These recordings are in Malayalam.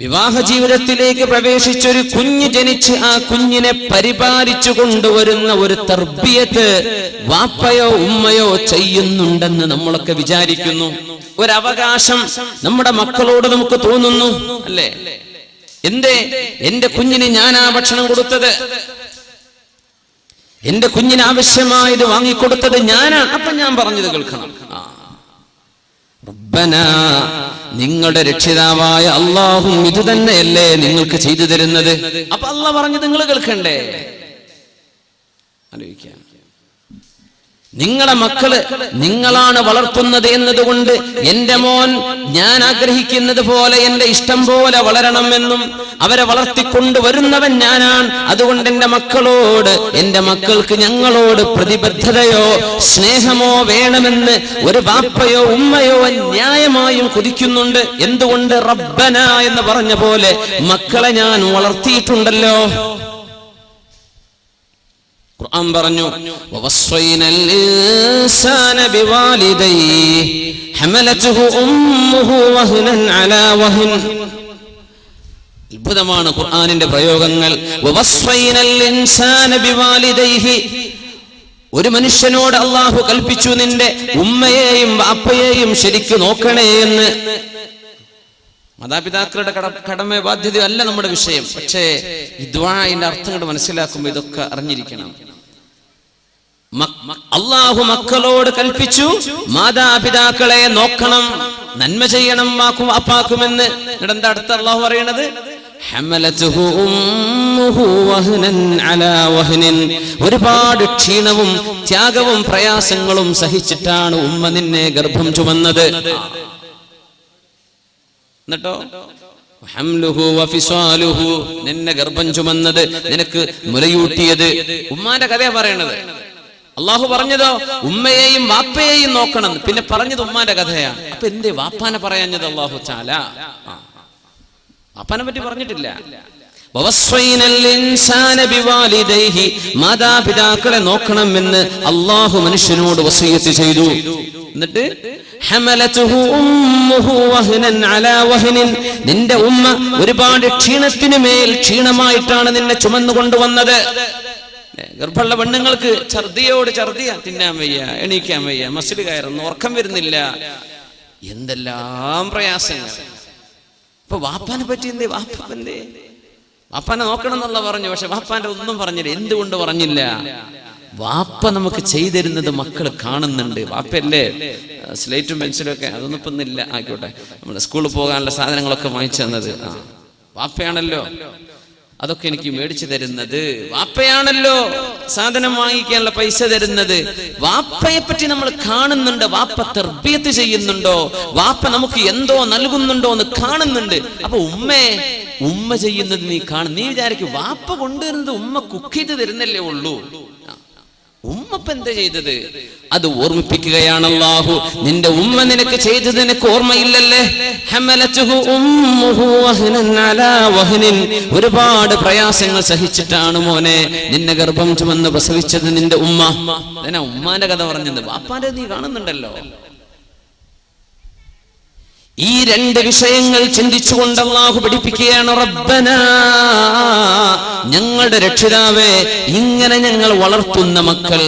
വിവാഹ ജീവിതത്തിലേക്ക് പ്രവേശിച്ചൊരു കുഞ്ഞ് ജനിച്ച് ആ കുഞ്ഞിനെ പരിപാലിച്ചു കൊണ്ടുവരുന്ന ഒരു തർബിയത്ത് വാപ്പയോ ഉമ്മയോ ചെയ്യുന്നുണ്ടെന്ന് നമ്മളൊക്കെ വിചാരിക്കുന്നു. ഒരവകാശം നമ്മുടെ മക്കളോട് നമുക്ക് തോന്നുന്നു അല്ലേ? എന്റെ എന്റെ കുഞ്ഞിന് ഞാൻ ആ ഭക്ഷണം കൊടുത്തത്? എന്റെ കുഞ്ഞിന് ആവശ്യമായത് വാങ്ങിക്കൊടുത്തത് ഞാനാണ് അപ്പൊ ഞാൻ പറഞ്ഞത് കേൾക്കണം. ആ. നിങ്ങളുടെ രക്ഷിതാവായ അള്ളാഹും ഇത് തന്നെയല്ലേ നിങ്ങൾക്ക് ചെയ്തു തരുന്നത്? അപ്പൊ അല്ല പറഞ്ഞ് നിങ്ങൾ കേൾക്കണ്ടേ? ആലോചിക്കാം. നിങ്ങളെ മക്കൾ നിങ്ങളാണ് വളർത്തുന്നത് എന്നതുകൊണ്ട് എന്റെ മോൻ ഞാൻ ആഗ്രഹിക്കുന്നത് പോലെ എന്റെ ഇഷ്ടം പോലെ വളരണമെന്നും അവരെ വളർത്തിക്കൊണ്ട് വരുന്നവൻ ഞാനാണ്. അതുകൊണ്ട് എന്റെ മക്കളോട് എന്റെ മക്കൾക്ക് ഞങ്ങളോട് പ്രതിബദ്ധതയോ സ്നേഹമോ വേണമെന്ന് ഒരു ബാപ്പയോ ഉമ്മയോ ന്യായമായും കുതിക്കുന്നുണ്ട്. എന്തുകൊണ്ട്? റബ്ബന എന്ന് പറഞ്ഞ പോലെ മക്കളെ ഞാൻ വളർത്തിയിട്ടുണ്ടല്ലോ. അലാ വഹ്ൻ. അത്ഭുതമാണ് ഖുർആനിന്റെ പ്രയോഗങ്ങൾ. ഒരു മനുഷ്യനോട് അള്ളാഹു കൽപ്പിച്ചു നിന്റെ ഉമ്മയെയും അപ്പയെയും ശരിക്ക് നോക്കണേ എന്ന്. മാതാപിതാക്കളുടെ കടമ ബാധ്യത അല്ല നമ്മുടെ വിഷയം. പക്ഷേ ഈ അർത്ഥങ്ങൾ മനസ്സിലാക്കുമ്പോൾ ഇതൊക്കെ അറിഞ്ഞിരിക്കണം. അള്ളാഹു മക്കളോട് കൽപ്പിച്ചു മാതാപിതാക്കളെ നോക്കണം നന്മ ചെയ്യണം വാക്കും അപ്പാക്കുമെന്ന് എന്നിട്ട് എന്താ അടുത്ത അള്ളാഹു പറയണത്. ഒരുപാട് ക്ഷീണവും ത്യാഗവും പ്രയാസങ്ങളും സഹിച്ചിട്ടാണ് ഉമ്മ നിന്നെ ഗർഭം ചുമന്നത്. എന്നിട്ടോ? നിന്നെ ഗർഭം ചുമന്നത് നിനക്ക് മുലയൂട്ടിയത്. ഉമ്മാന്റെ കഥയാ പറയണത്. അള്ളാഹു പറഞ്ഞതോ ഉമ്മയെയും വാപ്പയെയും നോക്കണം. പിന്നെ പറഞ്ഞത് ഉമ്മാന്റെ കഥയാണ്. അപ്പൊ എന്തേ വാപ്പാനെ പറയാഞ്ഞത് അള്ളാഹു ചാല. വാപ്പാനെ പറ്റി പറഞ്ഞിട്ടില്ല. മാതാപിതാക്കളെ നോക്കണമെന്ന് അള്ളാഹു മനുഷ്യനോട് വസീയത്ത് ചെയ്തു. എന്നിട്ട്. നിന്റെ ഉമ്മ ഒരുപാട് ക്ഷീണത്തിനു മേൽ ക്ഷീണമായിട്ടാണ് നിന്നെ ചുമന്നു കൊണ്ടുവന്നത് ഗർഭമുള്ള പെണ്ണുങ്ങൾക്ക് ഛർദിയോട് ഛർദിയ തിന്നാൻ വയ്യ എണീക്കാൻ വയ്യ മസിൽ കയറുന്നു ഉറക്കം വരുന്നില്ല. എന്തെല്ലാം പ്രയാസങ്ങൾ. ഇപ്പൊ വാപ്പാനെ പറ്റി എന്തേ വാപ്പ എന്തേ? വാപ്പാനെ നോക്കണം എന്നുള്ള പറഞ്ഞു പക്ഷെ വാപ്പാന്റെ ഒന്നും പറഞ്ഞില്ല എന്തുകൊണ്ട് പറഞ്ഞില്ല? വാപ്പ നമുക്ക് ചെയ്തിരുന്നത് മക്കൾ കാണുന്നുണ്ട്. വാപ്പയല്ലേ? സ്ലേറ്റും പെൻസിലും ഒക്കെ അതൊന്നും ഇപ്പൊ ഇല്ല ആയിക്കോട്ടെ. നമ്മുടെ സ്കൂളിൽ പോകാനുള്ള സാധനങ്ങളൊക്കെ വാങ്ങിച്ചു തന്നത്. വാപ്പയാണല്ലോ. അതൊക്കെ എനിക്ക് മേടിച്ചു തരുന്നത്. വാപ്പയാണല്ലോ സാധനം വാങ്ങിക്കാനുള്ള പൈസ തരുന്നത്. വാപ്പയെ പറ്റി നമ്മൾ കാണുന്നുണ്ട് വാപ്പ തെർബിയത്ത് ചെയ്യുന്നുണ്ടോ? വാപ്പ നമുക്ക് എന്തോ നൽകുന്നുണ്ടോ എന്ന് കാണുന്നുണ്ട്. അപ്പൊ ഉമ്മേ ഉമ്മ ചെയ്യുന്നത് നീ കാണും. നീ വിചാരിക്കും വാപ്പ കൊണ്ടുവരുന്നത് ഉമ്മ കുക്ക് ചെയ്ത് തരുന്നല്ലേ ഉള്ളൂ. ആ. ഉമ്മ ഇപ്പൊ എന്താ ചെയ്തത്? അത് ഓർമ്മിപ്പിക്കുകയാണ് അല്ലാഹു നിന്റെ ഉമ്മ നിനക്ക് ചെയ്തത് നിനക്ക് ഓർമ്മയില്ലല്ലേ? ഒരുപാട് പ്രയാസങ്ങൾ സഹിച്ചിട്ടാണ് മോനെ നിന്നെ ഗർഭം ചുമന്ന് പ്രസവിച്ചത് നിന്റെ ഉമ്മ. ഉമ്മാന്റെ കഥ പറഞ്ഞത്? അപ്പാന്റെ നീ കാണുന്നുണ്ടല്ലോ. ഈ രണ്ട് വിഷയങ്ങൾ ചിന്തിച്ചുകൊണ്ട് അള്ളാഹു പഠിപ്പിക്കുകയാണ് റബ്ബന. ഞങ്ങളുടെ രക്ഷിതാവേ ഇങ്ങനെ ഞങ്ങൾ വളർത്തുന്ന മക്കൾ.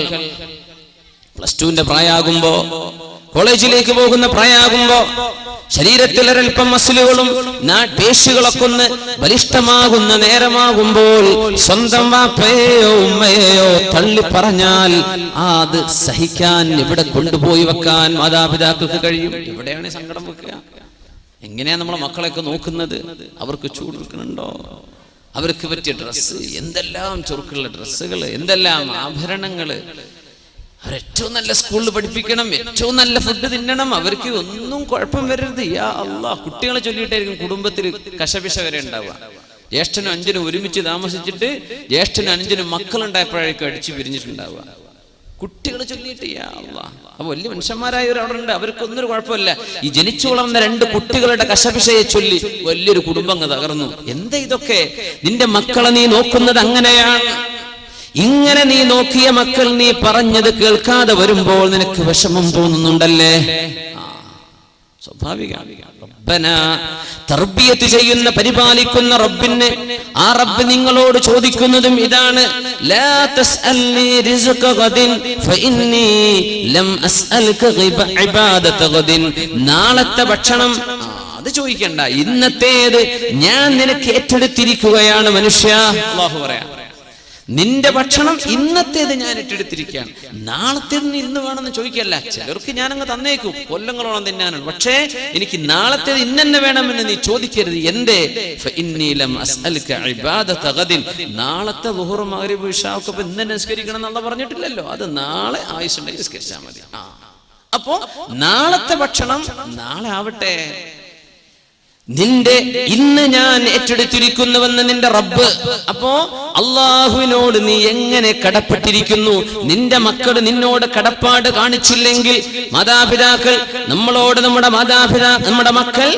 പ്ലസ് ടുവിന്റെ പ്രായാകുമ്പോ കോളേജിലേക്ക് പോകുന്ന പ്രായാകുമ്പോ ശരീരത്തിൽ ഒരൽപ്പം മസിലുകളും പേശികളൊക്കെ ഒന്ന് ബലിഷ്ഠമാകുന്ന നേരമാകുമ്പോൾ സ്വന്തം വാപ്പയെയോ ഉമ്മയെയോ തള്ളി പറഞ്ഞാൽ അത് സഹിക്കാൻ ഇവിടെ കൊണ്ടുപോയി വെക്കാൻ മാതാപിതാക്കൾക്ക് കഴിയും. ഇവിടെയാണ് സങ്കടം വെക്കുക. എങ്ങനെയാ നമ്മളെ മക്കളെയൊക്കെ നോക്കുന്നത്? അവർക്ക് ചൂട് വെക്കുന്നുണ്ടോ അവർക്ക് പറ്റിയ ഡ്രസ്സ് എന്തെല്ലാം ചുരുക്കുള്ള ഡ്രസ്സുകൾ എന്തെല്ലാം ആഭരണങ്ങൾ. അവരേറ്റവും നല്ല സ്കൂളിൽ പഠിപ്പിക്കണം ഏറ്റവും നല്ല ഫുഡ് തിന്നണം. അവർക്ക് ഒന്നും കുഴപ്പം വരരുത്. യാ അല്ലാ കുട്ടികളെ ചൊല്ലിയിട്ടായിരിക്കും കുടുംബത്തിൽ കശപിശ വരെ ഉണ്ടാവുക. ജ്യേഷ്ഠനും അഞ്ചനും ഒരുമിച്ച് താമസിച്ചിട്ട് ജ്യേഷ്ഠനും അഞ്ചനും മക്കളുണ്ടായപ്പോഴേക്കും അടിച്ചു പിരിഞ്ഞിട്ടുണ്ടാവുക. കുട്ടികൾ ചൊല്ലിയിട്ട് അപ്പൊ വലിയ മനുഷ്യന്മാരായവർ അവിടെ ഉണ്ട് അവർക്കൊന്നും ഒരു കുഴപ്പമില്ല. ഈ ജനിച്ചു വളർന്ന രണ്ട് കുട്ടികളുടെ കശപിശയെ ചൊല്ലി വലിയൊരു കുടുംബം തകർന്നു. എന്താ ഇതൊക്കെ? നിന്റെ മക്കളെ നീ നോക്കുന്നത് അങ്ങനെയാണ്. ഇങ്ങനെ നീ നോക്കിയ മക്കൾ നീ പറഞ്ഞത് കേൾക്കാതെ വരുമ്പോൾ നിനക്ക് വിഷമം തോന്നുന്നുണ്ടല്ലേ? സ്വാഭാവിക. റബ്ബന തർബിയത്ത് ചെയ്യുന്ന പരിപാലിക്കുന്ന റബ്ബിനെ ആ റബ്ബ് നിങ്ങളോട് ചോദിക്കുന്നതും ഇതാണ്. ലാ റിസ്ഖ ഗദിൻ ഫഇന്നി ലം അസ്അൽക ഇബാദത ഗദിൻ. നാളത്തെ ഭക്ഷണം അത് ചോദിക്കണ്ട. ഇന്നത്തേത് ഞാൻ നിനക്ക് ഏറ്റെടുത്തിരിക്കുകയാണ് മനുഷ്യ. അല്ലാഹു പറയാം. നിന്റെ ഭക്ഷണം ഇന്നത്തേത് ഞാൻ ഇട്ടെടുത്തിരിക്കുകയാണ്. നാളത്തെ ഇന്ന് വേണമെന്ന് ചോദിക്കല്ല ചിലർക്ക് ഞാനങ്ങ് തന്നേക്കും. കൊല്ലങ്ങളോളം തന്നെയാണ് പക്ഷേ എനിക്ക് നാളത്തേത് ഇന്നെ വേണമെന്ന് നീ ചോദിക്കരുത്. എന്റെ. നാളത്തെ ഇന്ന് നിസ്കരിക്കണം എന്നുള്ള പറഞ്ഞിട്ടില്ലല്ലോ. അത് നാളെ ആയുസ്സുണ്ടെങ്കിൽ നിസ്കരിച്ചാൽ മതി. അപ്പോ നാളത്തെ ഭക്ഷണം നാളെ ആവട്ടെ. നിന്റെ ഇന്ന് ഞാൻ ഏറ്റെടുത്തിരിക്കുന്നുവെന്ന് നിന്റെ റബ്ബ്. അപ്പോ അള്ളാഹുവിനോട് നീ എങ്ങനെ കടപ്പെട്ടിരിക്കുന്നു? നിന്റെ മക്കൾ നിന്നോട് കടപ്പാട് കാണിച്ചില്ലെങ്കിൽ മാതാപിതാക്കൾ നമ്മളോട് നമ്മുടെ മാതാപിതാ നമ്മുടെ മക്കൾ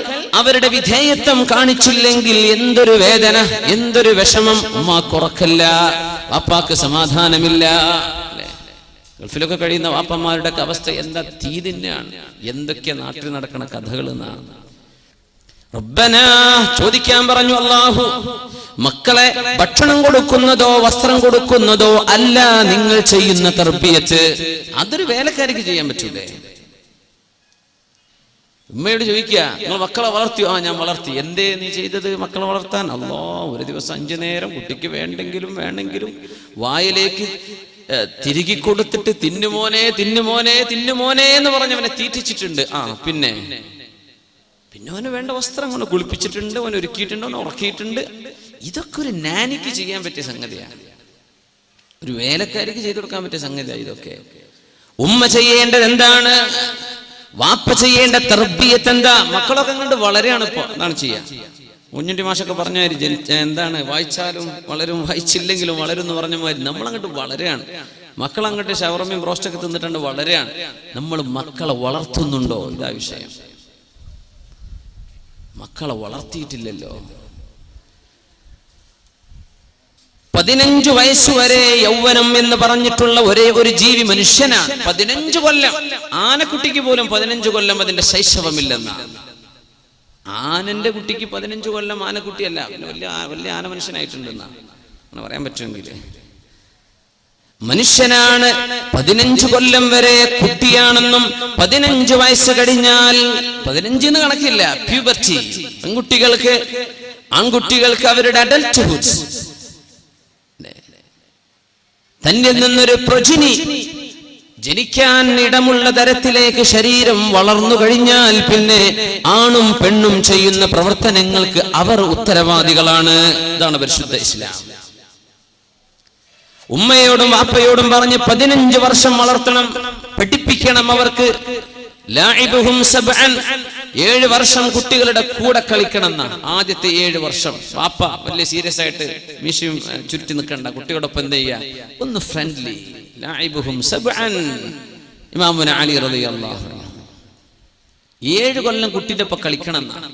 അവരുടെ വിധേയത്വം കാണിച്ചില്ലെങ്കിൽ എന്തൊരു വേദന എന്തൊരു വിഷമം. ഉമ്മാക്കുറക്കല്ല വാപ്പാക്ക് സമാധാനമില്ല? ഗൾഫിലൊക്കെ കഴിയുന്ന വാപ്പന്മാരുടെ അവസ്ഥ എന്താ? തീ തന്നെയാണ് എന്തൊക്കെ നാട്ടിൽ നടക്കുന്ന കഥകൾ എന്നാണ് റബ്ബന ചോദിക്കാൻ പറഞ്ഞു അള്ളാഹു മക്കളെ ഭക്ഷണം കൊടുക്കുന്നതോ വസ്ത്രം കൊടുക്കുന്നതോ അല്ല നിങ്ങൾ ചെയ്യുന്ന തർബിയത്ത്. അതൊരു വേലക്കാരിക്ക് ചെയ്യാൻ പറ്റൂലേ? ഉമ്മയോട് ചോദിക്കുക നിങ്ങൾ മക്കളെ വളർത്തിയോ? ആ ഞാൻ വളർത്തി. എന്തേ നീ ചെയ്തത് മക്കളെ വളർത്താൻ? അല്ലോ ഒരു ദിവസം അഞ്ചു നേരം കുട്ടിക്ക് വേണ്ടെങ്കിലും വേണമെങ്കിലും വായിലേക്ക് തിരികെ കൊടുത്തിട്ട് തിന്നുമോനെ തിന്നുമോനെ തിന്നുമോനെ എന്ന് പറഞ്ഞവനെ തീറ്റിച്ചിട്ടുണ്ട്. ആ പിന്നെ? പിന്നെ അവന് വേണ്ട വസ്ത്രം അവനെ കുളിപ്പിച്ചിട്ടുണ്ട് അവൻ ഒരുക്കിയിട്ടുണ്ട് അവൻ ഉറക്കിയിട്ടുണ്ട് ഇതൊക്കെ ഒരു നാനിക്ക് ചെയ്യാൻ പറ്റിയ സംഗതിയാണ്. ഒരു വേലക്കാരിക്ക് ചെയ്തു കൊടുക്കാൻ പറ്റിയ സംഗതിയാണ് ഇതൊക്കെ. ഉമ്മ ചെയ്യേണ്ടത് എന്താണ്? വാപ്പ ചെയ്യേണ്ട തെർബിയത്ത് എന്താ? മക്കളൊക്കെ കണ്ട് വളരെയാണ് ഇപ്പൊ എന്താണ് ചെയ്യാ. കുഞ്ഞുണ്ടി മാഷൊക്കെ പറഞ്ഞ എന്താണ്? വായിച്ചാലും വളരും വായിച്ചില്ലെങ്കിലും വളരും എന്ന് പറഞ്ഞ മാതിരി നമ്മളങ്ങോട്ട് വളരെയാണ്. മക്കൾ അങ്ങോട്ട് ഷവർമയും റോസ്റ്റൊക്കെ തിന്നിട്ടുണ്ട് വളരെയാണ്. നമ്മൾ മക്കളെ വളർത്തുന്നുണ്ടോ? ഇതാ വിഷയം. മക്കളെ വളർത്തിയിട്ടില്ലല്ലോ. പതിനഞ്ചു വയസ്സുവരെ യൗവനം എന്ന് പറഞ്ഞിട്ടുള്ള ഒരേ ഒരു ജീവി മനുഷ്യനാണ് പതിനഞ്ചു കൊല്ലം. ആനക്കുട്ടിക്ക് പോലും പതിനഞ്ചു കൊല്ലം അതിന്റെ ശൈശവമില്ലെന്നാണ് ആനന്റെ കുട്ടിക്ക് പതിനഞ്ചു കൊല്ലം ആനക്കുട്ടിയല്ല. പിന്നെ വലിയ വലിയ ആന മനുഷ്യനായിട്ടുണ്ടെന്നാണ് പറയാൻ പറ്റുമെങ്കിൽ. മനുഷ്യനാണ് പതിനഞ്ചു കൊല്ലം വരെ കുട്ടിയാണെന്നും പതിനഞ്ച് വയസ്സ് കഴിഞ്ഞാൽ പതിനഞ്ചിന് കണക്കില്ല പ്യൂബർട്ടി പെൺകുട്ടികൾക്ക് ആൺകുട്ടികൾക്ക് അവരുടെ അഡൽട്ട്ഹുഡ് തന്നിൽ നിന്നൊരു പ്രജിനി ജനിക്കാൻ ഇടമുള്ള തരത്തിലേക്ക് ശരീരം വളർന്നു കഴിഞ്ഞാൽ പിന്നെ ആണും പെണ്ണും ചെയ്യുന്ന പ്രവർത്തനങ്ങൾക്ക് അവർ ഉത്തരവാദികളാണ്. ഇതാണ് പരിശുദ്ധ ഇസ്ലാം. ഉമ്മയോടും വാപ്പയോടും പറഞ്ഞ് പതിനഞ്ച് വർഷം വളർത്തണം പഠിപ്പിക്കണം അവർക്ക്. ഏഴ് വർഷം കുട്ടികളുടെ കൂടെ കളിക്കണം എന്നാ ആദ്യത്തെ ഏഴ് വർഷം. പാപ്പ വലിയ സീരിയസ് ആയിട്ട് മീശയും ചുറ്റി നിൽക്കണ്ട. കുട്ടിയോടൊപ്പം എന്ത് ചെയ്യുക ഒന്ന് ഫ്രണ്ട്ലി. ഇമാമുന അലി അൻഹു. ഏഴ് കൊല്ലം കുട്ടിന്റെ ഒപ്പം കളിക്കണം എന്നാണ്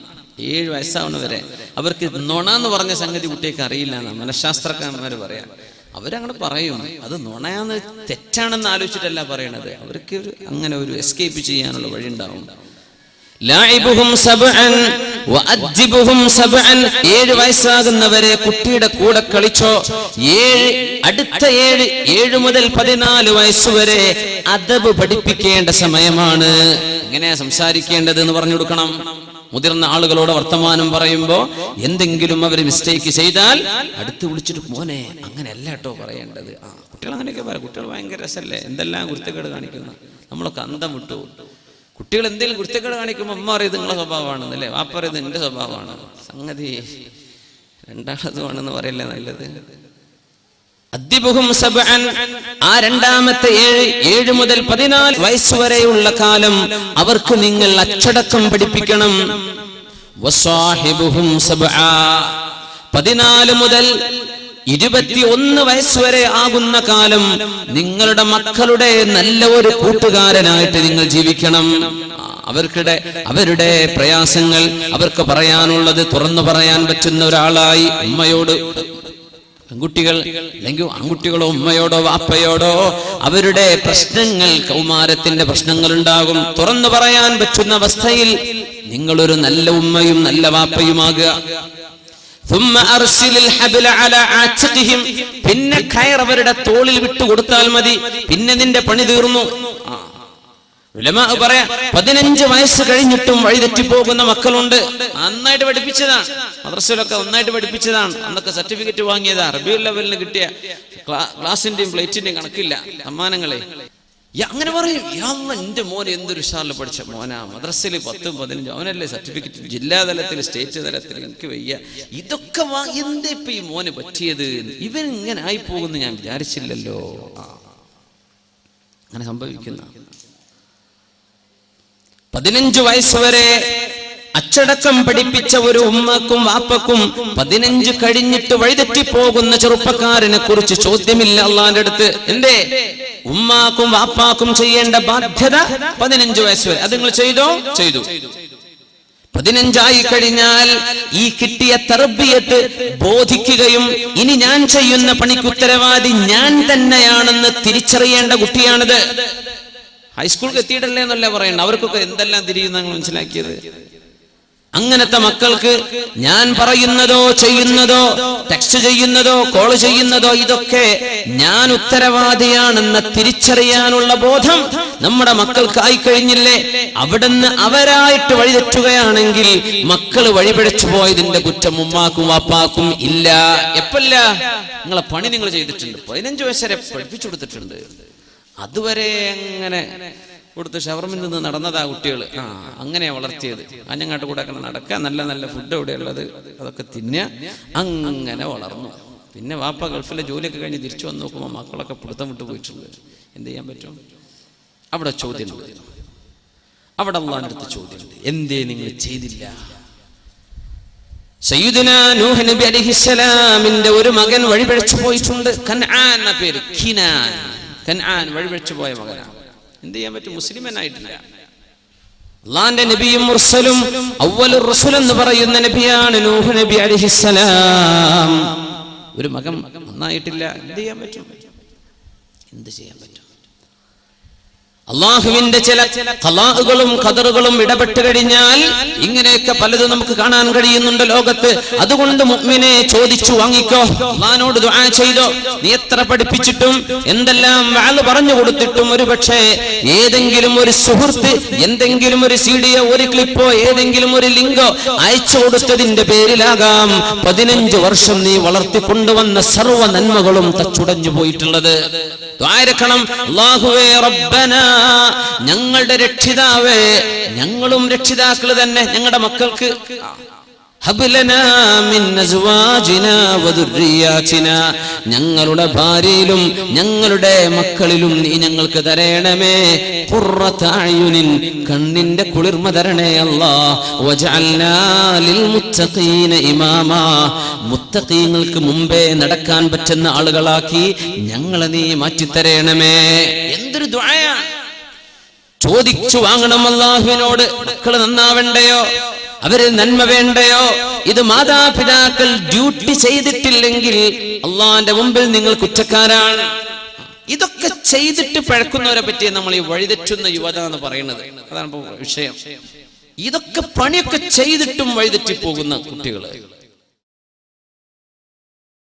ഏഴ് വയസ്സാവുന്നവരെ വരെ അവർക്ക് നുണ എന്ന് പറഞ്ഞ സംഗതി കുട്ടിയൊക്കെ അറിയില്ല എന്നാണ് മനഃശാസ്ത്രക്കാരന്മാര് പറയാം. അവരങ്ങനെ പറയും. അത് നുണയാന്ന് തെറ്റാണെന്ന് ആലോചിച്ചിട്ടല്ല പറയണത്. അവർക്ക് അങ്ങനെ ഒരു എസ്കേപ്പ് ചെയ്യാനുള്ള വഴി ഉണ്ടാവും ലാഇബുഹും സബ്അൻ വഅദ്ദിബുഹും സബ്അൻ ഏഴ് വയസ്സാകുന്നവരെ കുട്ടിയുടെ കൂടെ കളിച്ചോ? ഏഴ് അടുത്ത ഏഴ് ഏഴ് മുതൽ പതിനാല് വയസ്സുവരെ അദബ് പഠിപ്പിക്കേണ്ട സമയമാണ്. എങ്ങനെയാ സംസാരിക്കേണ്ടത് എന്ന് പറഞ്ഞു കൊടുക്കണം. മുതിർന്ന ആളുകളോട് വർത്തമാനം പറയുമ്പോ എന്തെങ്കിലും അവർ മിസ്റ്റേക്ക് ചെയ്താൽ അടുത്ത് വിളിച്ചിട്ട് മോനെ അങ്ങനെയല്ല കേട്ടോ പറയേണ്ടത്. ആ കുട്ടികൾ അങ്ങനെയൊക്കെ പറയാം. കുട്ടികൾ ഭയങ്കര രസല്ലേ എന്തെല്ലാം കുരുത്തക്കേട് കാണിക്കുന്നു. നമ്മളൊക്കെ അന്തം വിട്ടു. കുട്ടികൾ എന്തെങ്കിലും കുരുത്തക്കേട് കാണിക്കുമ്പോൾ അമ്മ അറിയത് നിങ്ങളെ സ്വഭാവമാണ് അല്ലേ വാപ്പ അറിയത് എന്റെ സ്വഭാവമാണ് സംഗതി രണ്ടാമതുമാണെന്ന് പറയല്ലേ നല്ലത് അദ്ദിബുഹും സബ്അൻ. ആ രണ്ടാമത്തെ ഏഴ് ഏഴ് മുതൽ പതിനാല് വയസ്സ് വരെയുള്ള കാലം അവർക്ക് നിങ്ങൾ അച്ചടക്കം പഠിപ്പിക്കണം. പതിനാല് മുതൽ ഇരുപത്തി ഒന്ന് വയസ്സ് വരെ ആകുന്ന കാലം നിങ്ങളുടെ മക്കളുടെ നല്ല ഒരു കൂട്ടുകാരനായിട്ട് നിങ്ങൾ ജീവിക്കണം. അവർക്കിടെ അവരുടെ പ്രയാസങ്ങൾ അവർക്ക് പറയാനുള്ളത് തുറന്നു പറയാൻ പറ്റുന്ന ഒരാളായി ഉമ്മയോട് പെൺകുട്ടികൾ അല്ലെങ്കിൽ ആൺകുട്ടികളോ ഉമ്മയോടോ വാപ്പയോടോ അവരുടെ പ്രശ്നങ്ങൾ കൗമാരത്തിന്റെ പ്രശ്നങ്ങൾ ഉണ്ടാകും തുറന്നു പറയാൻ പറ്റുന്ന അവസ്ഥയിൽ നിങ്ങളൊരു നല്ല ഉമ്മയും നല്ല വാപ്പയുമാകുക. പിന്നെ കയർ അവരുടെ തോളിൽ വിട്ടുകൊടുത്താൽ മതി. പിന്നെ നിന്റെ പണി തീർന്നു. പറയാ പതിനഞ്ച് വയസ്സ് കഴിഞ്ഞിട്ടും വഴിതെറ്റി പോകുന്ന മക്കളുണ്ട്. നന്നായിട്ട് പഠിപ്പിച്ചതാണ്. മദ്രസയിലൊക്കെ നന്നായിട്ട് പഠിപ്പിച്ചതാണ്. അന്നൊക്കെ സർട്ടിഫിക്കറ്റ് വാങ്ങിയതാ. റബിയുൽ ലെവലിന് കിട്ടിയ ക്ലാ- ക്ലാസിന്റെയും പ്ലേറ്റിന്റെയും കണക്കില്ല. സമ്മാനങ്ങളെ. അങ്ങനെ പറയും. അല്ലാ, എന്റെ മോൻ എന്തൊരു ഉഷാറിൽ പഠിച്ച മോനാ. മദ്രസയിൽ പത്തും പതിനഞ്ചും അവനല്ലേ സർട്ടിഫിക്കറ്റ് ജില്ലാ തലത്തിൽ സ്റ്റേറ്റ് തലത്തിൽ എനിക്ക് വയ്യ. ഇതൊക്കെ എന്താ ഇപ്പൊ ഈ മോനെ പറ്റിയത്? ഇവൻ ഇങ്ങനെ ആയി പോകുന്നു ഞാൻ വിചാരിച്ചില്ലല്ലോ. അങ്ങനെ സംഭവിക്കുന്ന. പതിനഞ്ചു വയസ്സ് വരെ അച്ചടക്കം പഠിപ്പിച്ച ഒരു ഉമ്മക്കും വാപ്പക്കും പതിനഞ്ച് കഴിഞ്ഞിട്ട് വഴിതെറ്റി പോകുന്ന ചെറുപ്പക്കാരനെ കുറിച്ച് ചോദ്യമില്ല അള്ളാന്റെ അടുത്ത്. എന്തേ? ഉമ്മാക്കും വാപ്പാക്കും ചെയ്യേണ്ട ബാധ്യത പതിനഞ്ച് വയസ്സ് വരെ. അത് നിങ്ങൾ ചെയ്തോ? ചെയ്തു. പതിനഞ്ചായി കഴിഞ്ഞാൽ ഈ കിട്ടിയ തർബിയത്ത് ബോധിക്കുകയും ഇനി ഞാൻ ചെയ്യുന്ന പണിക്ക് ഉത്തരവാദി ഞാൻ തന്നെയാണെന്ന് തിരിച്ചറിയേണ്ട കുട്ടിയാണിത്. ഹൈസ്കൂളിൽ എത്തിയിട്ടല്ലേ എന്നല്ല പറയണ്ട അവർക്കൊക്കെ എന്തെല്ലാം തിരിയുന്ന മനസ്സിലാക്കിയത്? അങ്ങനത്തെ മക്കൾക്ക് ഞാൻ പറയുന്നതോ ചെയ്യുന്നതോ ടെക്സ്റ്റ് ചെയ്യുന്നതോ കോൾ ചെയ്യുന്നതോ ഇതൊക്കെ ഞാൻ ഉത്തരവാദിയാണെന്ന തിരിച്ചറിയാനുള്ള ബോധം നമ്മുടെ മക്കൾക്കായി കഴിഞ്ഞില്ലേ? അവിടുന്ന് അവരായിട്ട് വഴിതെറ്റുകയാണെങ്കിൽ മക്കൾ വഴിപിഴച്ചു പോയതിന്റെ കുറ്റം ഉമ്മാക്കും അപ്പാക്കും ഇല്ല. എപ്പല്ല? നിങ്ങളെ പണി നിങ്ങൾ ചെയ്തിട്ടുണ്ട്. പതിനഞ്ച് വയസ്സരെ പഠിപ്പിച്ചു കൊടുത്തിട്ടുണ്ട്. അതുവരെ അങ്ങനെ കൊടുത്ത് ഷവർമിൽ നിന്ന് നടന്നതാ കുട്ടികൾ ആ അങ്ങനെയാ വളർത്തിയത്. അഞ്ഞങ്ങാട്ട് കൂടെ അങ്ങനെ നടക്കുക നല്ല നല്ല ഫുഡ് എവിടെയുള്ളത്? അതൊക്കെ തിന്നുക അങ്ങനെ വളർന്നു. പിന്നെ വാപ്പ ഗൾഫിലെ ജോലിയൊക്കെ കഴിഞ്ഞ് തിരിച്ചു വന്ന് നോക്കുമ്പോൾ മക്കളൊക്കെ പിടുത്തം വിട്ടു പോയിട്ടുണ്ട്. എന്ത് ചെയ്യാൻ പറ്റും? അവിടെ ചോദ്യം അവിടെ അള്ളാന്റെ അടുത്ത് എന്തേ നിങ്ങൾ ചെയ്തില്ല? നൂഹ് നബി അലൈഹിസ്സലാമിന്റെ ഒരു മകൻ വഴിപഴച്ചു പോയിട്ടുണ്ട്. കൻആൻ എന്ന പേര്. ഖിനാൻ കൻആൻ വഴിപഴച്ചു പോയ മകനാണ്. എന്ത് ചെയ്യാൻ പറ്റും? മുസ്ലിമനായിട്ടില്ല. അള്ളാന്റെ നബിയും മുർസലും അവ്വലുർ റസൂൽ എന്ന് പറയുന്ന നബിയാണ് നൂഹ് നബി അലിഹിസ്സലാം. ഒരു മകൻ നന്നായിട്ടില്ല. എന്ത് ചെയ്യാൻ പറ്റും? എന്ത് ചെയ്യാൻ പറ്റും? അള്ളാഹുവിന്റെ ചില കലാഹുകളും ഖദറുകളും ഇടപെട്ട് കഴിഞ്ഞാൽ ഇങ്ങനെയൊക്കെ പലതും നമുക്ക് കാണാൻ കഴിയുന്നുണ്ട് ലോകത്ത്. അതുകൊണ്ട് മുഗ്മിനെ ചോദിച്ചു വാങ്ങിക്കോ അള്ളഹാനോട് ദുആ ചെയ്തോ? നീ എത്ര പഠിപ്പിച്ചിട്ടും എന്തെല്ലാം വാൾ പറഞ്ഞു കൊടുത്തിട്ടും ഒരു പക്ഷേ ഏതെങ്കിലും ഒരു സുഹൃത്ത് എന്തെങ്കിലും ഒരു സീഡിയോ ഒരു ക്ലിപ്പോ ഏതെങ്കിലും ഒരു ലിങ്കോ അയച്ചു കൊടുത്തതിന്റെ പേരിലാകാം പതിനഞ്ച് വർഷം നീ വളർത്തിക്കൊണ്ടുവന്ന സർവ നന്മകളും തച്ചുടഞ്ഞു പോയിട്ടുള്ളത്. ദ്വാരക്കണം അള്ളാഹുവേ റബ്ബന ഞങ്ങളുടെ രക്ഷിതാവേ ഞങ്ങളും രക്ഷിതാക്കൾ തന്നെ ഞങ്ങളുടെ മക്കൾക്ക്. ഞങ്ങളുടെ ഭാര്യയിലും ഞങ്ങളുടെ മക്കളിലും നീ ഞങ്ങൾക്ക് തരേണമേ. ഖുർറത അയുനിൻ കണ്ണിന്റെ കുളിർമ തരണേ ഇമാമാ. മുത്തഖീങ്ങൾക്ക് മുമ്പേ നടക്കാൻ പറ്റുന്ന ആളുകളാക്കി ഞങ്ങളെ നീ മാറ്റിത്തരേണമേ. എന്തൊരു ദുആയാണ് ചോദിച്ചു വാങ്ങണം അള്ളാഹുവിനോട് മക്കൾ നന്നാവണ്ടയോ? അവർ നന്മ വേണ്ടയോ? ഇത് മാതാപിതാക്കൾ ഡ്യൂട്ടി ചെയ്തിട്ടില്ലെങ്കിൽ അള്ളാന്റെ മുമ്പിൽ നിങ്ങൾ കുറ്റക്കാരാണ്. ഇതൊക്കെ ചെയ്തിട്ട് പഴക്കുന്നവരെ പറ്റി നമ്മൾ ഈ വഴിതെറ്റുന്ന യുവത എന്ന് പറയുന്നത്. അതാണ് വിഷയം. ഇതൊക്കെ പണിയൊക്കെ ചെയ്തിട്ടും വഴിതെറ്റി പോകുന്ന കുട്ടികൾ.